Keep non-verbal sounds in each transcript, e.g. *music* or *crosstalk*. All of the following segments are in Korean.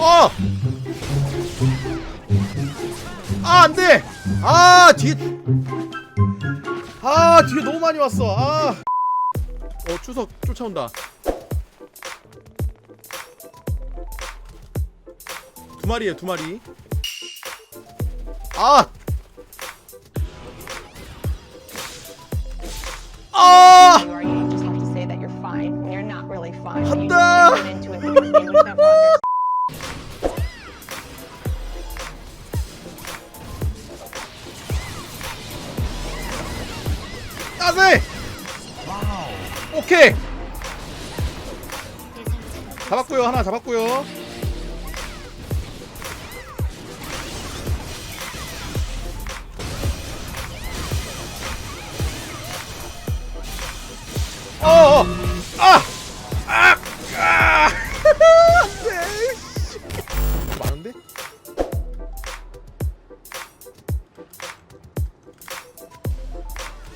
어! 아, 안 돼! 아, 뒤에. 아, 뒤에 너무 많이 왔어. 아. 어, 추석 쫓아온다. 두 마리에 두 마리. 아! 아! Are, 따세! 오케이! 잡았고요 하나 잡았고요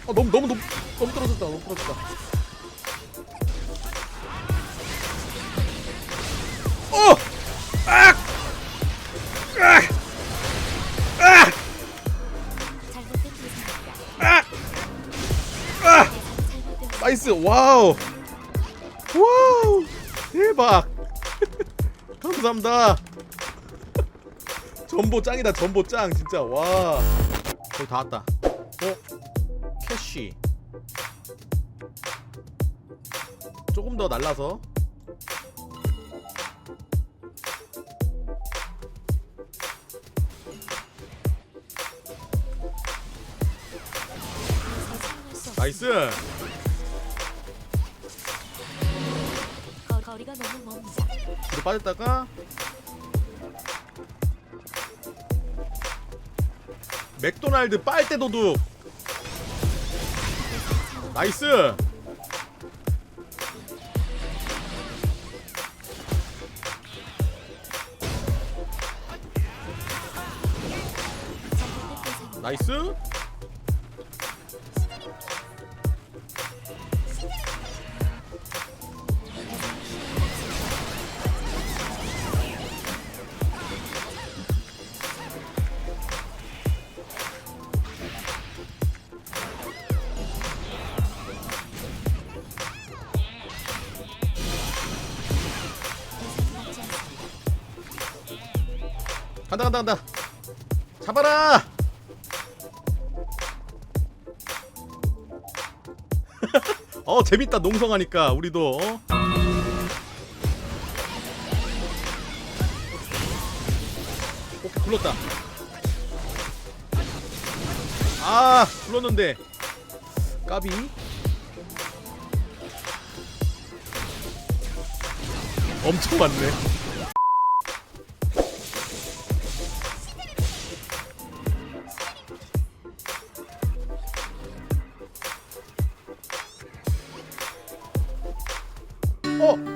어 너무 너무 너무 너무 떨어졌다 너무 떨어졌다 어! 아! 아! 아! 아! 아! 나이스 와우 와우 대박 *laughs* 감사합니다 *laughs* 전보 짱이다 전보 짱 진짜 와 거의 다 왔다 어? 캐시 조금 더 날라서. 나이스. 거, 거리가 너무 멉니다. 뒤로 빠졌다가. 맥도날드 빨대 도둑 나이스. 나이스 간다 간다 간다. 잡아라! *laughs* 어 재밌다 농성하니까 우리도 어? 오케이 굴렀다. 아 굴렀는데. 까비. 엄청 많네 어!